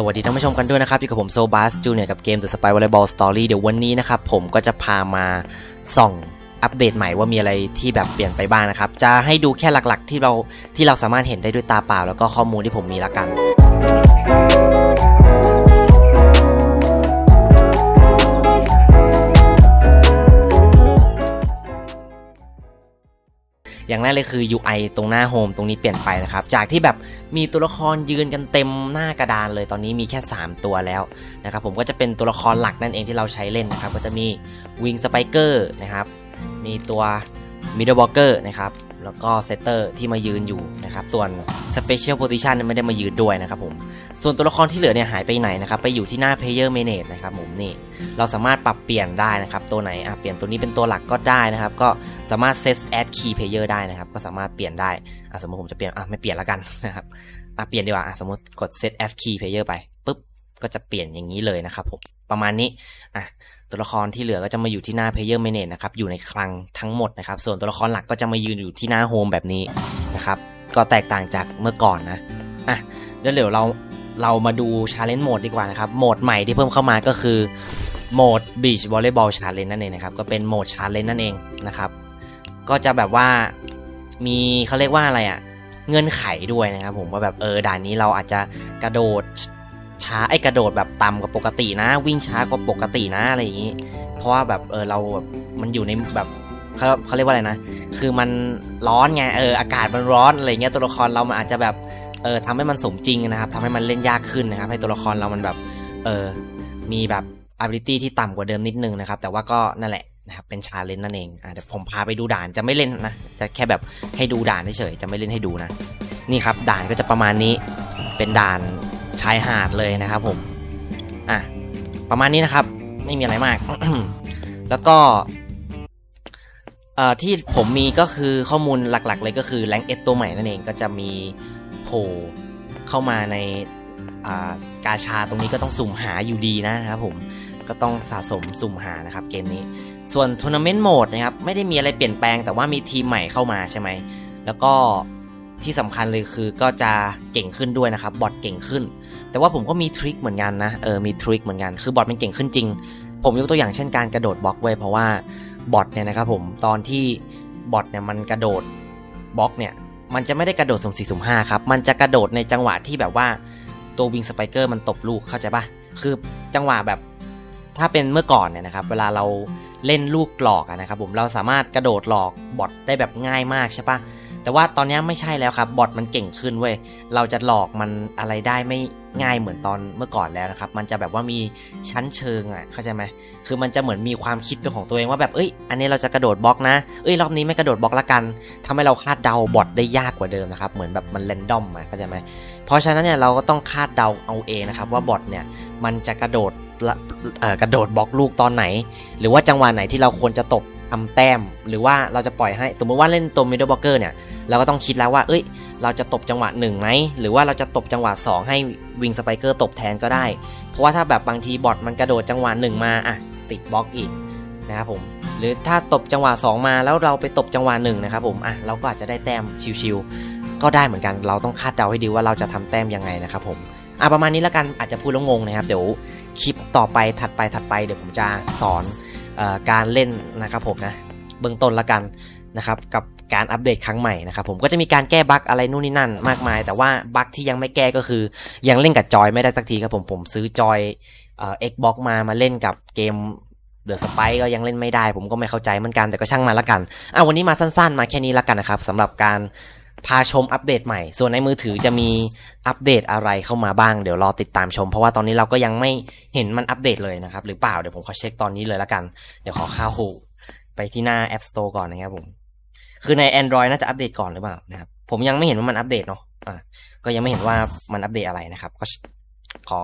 สวัสดีท่านผู้ชมกันด้วยนะครับ อยู่กับผมโซบัสจูเนียร์กับเกม The Spy Volleyball Story เดี๋ยววันนี้นะครับ ผมก็จะพามาส่องอัปเดตใหม่ว่ามีอะไรที่แบบเปลี่ยนไปบ้างนะครับ จะให้ดูแค่หลักๆ ที่เราที่เราสามารถเห็นได้ด้วยตาเปล่า แล้วก็ข้อมูลที่ผมมีละกัน อย่างแรกเลยคือ UI ตรงหน้าโฮมตรงนี้เปลี่ยนไปนะครับ จากที่แบบมีตัวละครยืนกันเต็มหน้ากระดานเลยตอนนี้มีแค่ 3 ตัวแล้วนะครับผมก็จะเป็นตัวละครหลักนั่นเองที่เราใช้เล่นนะครับ ก็จะมีวิงสไปเกอร์นะครับ มีตัวมิดเดิลบล็อกเกอร์นะครับ แล้วก็เซตเตอร์ที่มายืนอยู่นะครับ ส่วน Special Position ไม่ได้มายืนด้วยนะครับผม ส่วนตัวละครที่เหลือเนี่ยหายไปไหนนะครับ ไปอยู่ที่หน้า Player Manage นะครับผมนี่ เราสามารถปรับเปลี่ยนได้นะครับ ตัวไหนอะเปลี่ยนตัวนี้เป็นตัวหลักก็ได้นะครับ ก็สามารถ set add key player ได้นะครับ ก็สามารถเปลี่ยนได้อะสมมติผมจะเปลี่ยนอะไม่เปลี่ยนแล้วกันนะครับอะเปลี่ยนดีกว่าอะสมมติกด set add key player ไปปุ๊บก็จะเปลี่ยนอย่างนี้เลยนะครับผม ประมาณนี้อะตัวละครที่เหลือก็จะมาอยู่ที่หน้า player manage นะครับ อยู่ในคลังทั้งหมดนะครับ ส่วนตัวละครหลักก็จะมายืนอยู่ที่หน้า home แบบนี้นะครับ ก็แตกต่างจากเมื่อก่อนนะ อะแล้วเดี๋ยวเราเรามาดู challenge mode ดีกว่านะครับ โหมดใหม่ที่เพิ่มเข้ามาก็คือโหมด beach volleyball challenge นั่นเองนะครับ ก็เป็นโหมด challenge นั่นเองนะครับ ก็จะแบบว่ามีเขาเรียกว่าอะไรอะ่ะ เงื่อนไขด้วยนะครับผมว่าแบบเออด่านนี้เราอาจจะกระโดด ช้าไอ้กระโดดแบบต่ำกว่าปกตินะ วิ่งช้ากว่าปกตินะอะไรอย่างนี้ เพราะว่าแบบเออเราแบบมันอยู่ในแบบเขาเขาเรียกว่าอะไรนะ คือมันร้อนไงเอออากาศมันร้อนอะไรเงี้ยตัวละครเรามันอาจจะแบบเออทำให้มันสมจริงนะครับทำให้มันเล่นยากขึ้นนะครับ ให้ตัวละครเรามันแบบเออมีแบบ ability ที่ต่ำกว่าเดิมนิดนึงนะครับ แต่ว่าก็นั่นแหละนะครับเป็นชาเลนจ์นั่นเองอะเดี๋ยวผมพาไปดูด่านจะไม่เล่นนะ จะแค่แบบให้ดูด่านเฉยจะไม่เล่นให้ดูนะ นี่ครับด่านก็จะประมาณนี้เป็นด่าน ชายหาดเลยนะครับผม อะ ประมาณนี้นะครับ ไม่มีอะไรมาก แล้วก็เอ่อที่ผมมีก็คือข้อมูลหลักๆ เลยก็คือแรงเอตัวใหม่นั่นเองก็จะมีโผล่เข้ามาในอ่ากาชาตรงนี้ก็ต้องสุ่มหาอยู่ดีนะครับผมก็ต้องสะสมสุ่มหานะครับเกมนี้ ส่วนทัวร์นาเมนต์โหมดนะครับไม่ได้มีอะไรเปลี่ยนแปลงแต่ว่ามีทีมใหม่เข้ามาใช่ไหมแล้วก็ ที่สำคัญเลยคือก็จะเก่งขึ้นด้วยนะครับบอทเก่งขึ้น แต่ว่าผมก็มีทริคเหมือนกันนะเออมีทริคเหมือนกันคือบอทมันเก่งขึ้นจริง ผมยกตัวอย่างเช่นการกระโดดบล็อกไว้เพราะว่าบอทเนี่ยนะครับผมตอนที่บอทเนี่ยมันกระโดดบล็อกเนี่ยมันจะไม่ได้กระโดดสุ่มสี่สุ่มห้าครับมันจะกระโดดในจังหวะที่แบบว่าตัววิงสไปเกอร์มันตบลูกเข้าใจปะคือจังหวะแบบถ้าเป็นเมื่อก่อนเนี่ยนะครับเวลาเราเล่นลูกหลอกนะครับผมเราสามารถกระโดดหลอกบอทได้แบบง่ายมากใช่ปะ แต่ว่าตอนนี้ไม่ใช่แล้วครับบอทมันเก่งขึ้นเว้ยเราจะหลอกมันอะไรได้ไม่ง่ายเหมือนตอนเมื่อก่อนแล้วนะครับ มันจะแบบว่ามีชั้นเชิงอะเข้าใจไหมคือมันจะเหมือนมีความคิดเป็นของตัวเองว่าแบบเอ้ยอันนี้เราจะกระโดดบล็อกนะเอ้ยรอบนี้ไม่กระโดดบล็อกละกันทำให้เราคาดเดาบอทได้ยากกว่าเดิมนะครับเหมือนแบบมันเรนดอมอะเข้าใจไหมเพราะฉะนั้นเนี่ยเราก็ต้องคาดเดาเอาเองนะครับว่าบอทเนี่ยมันจะกระโดดกระโดดบล็อกลูกตอนไหน หรือว่าจังหวะไหนที่เราควรจะตบ ทำแต้มหรือว่าเราจะปล่อยให้สมมติว่าเล่นตัว middle blocker เนี่ยเราก็ต้องคิดแล้วว่า เอ้ย เราจะตบจังหวะ1ไหมหรือว่าเราจะตบจังหวะ 2 ให้วิงสไปเกอร์ตบแทนก็ได้ เพราะว่าถ้าแบบบางทีบอทมันกระโดดจังหวะ1มาอะติดบล็อกอีกนะครับผมหรือถ้าตบจังหวะ 2 มาแล้วเราไปตบจังหวะ1นะครับผมอะเราก็อาจจะได้แต้มชิวๆก็ได้เหมือนกันเราต้องคาดเดาให้ดีว่าเราจะทำแต้มยังไงนะครับผมอะประมาณนี้แล้วกันอาจจะพูดแล้วงงนะครับเดี๋ยวคลิปต่อไปถัดไปถัดไปเดี๋ยวผมจะสอน การเล่นนะครับผมนะเบื้องต้นละกันนะครับกับการอัปเดตครั้งใหม่นะครับผมก็จะมีการแก้บั๊กอะไรนู่นนี่นั่นมากมาย แต่ว่าบั๊กที่ยังไม่แก้ก็คือ ยังเล่นกับจอยไม่ได้สักทีครับผมผมซื้อจอยเอ็กบ็อกมามาเล่นกับเกมเดอะสไปก็ยังเล่นไม่ได้ ผมก็ไม่เข้าใจเหมือนกันแต่ก็ช่างมาละกันอะวันนี้มาสั้นๆ มาแค่นี้ละกันนะครับสำหรับการ พาชมอัปเดตใหม่ ส่วนในมือถือจะมีอัปเดตอะไรเข้ามาบ้าง เดี๋ยวรอติดตามชม เพราะว่าตอนนี้เราก็ยังไม่เห็นมันอัปเดตเลยนะครับ หรือเปล่า เดี๋ยวผมขอเช็คตอนนี้เลยละกัน เดี๋ยวขอเข้าหูไปที่หน้า App Store ก่อนนะครับผม คือใน Android น่าจะอัปเดตก่อนหรือเปล่านะครับ ผมยังไม่เห็นว่ามันอัปเดตเนาะ อ่า ก็ยังไม่เห็นว่ามันอัปเดตอะไรนะครับ ก็ขอ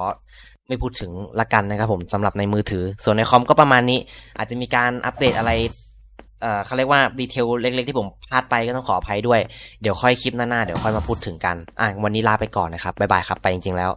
ไม่พูดถึงละกันนะครับผมสำหรับในมือถือ ส่วนในคอมก็ประมาณนี้ อาจจะมีการอัปเดตอะไร เขาเรียกว่าดีเทลเล็ก ๆ ที่ผมพลาดไปก็ต้องขออภัยด้วย เดี๋ยวค่อยคลิปหน้าๆเดี๋ยวค่อยมาพูดถึงกัน อะวันนี้ลาไปก่อนนะครับบ๊ายบายครับไปจริงๆแล้ว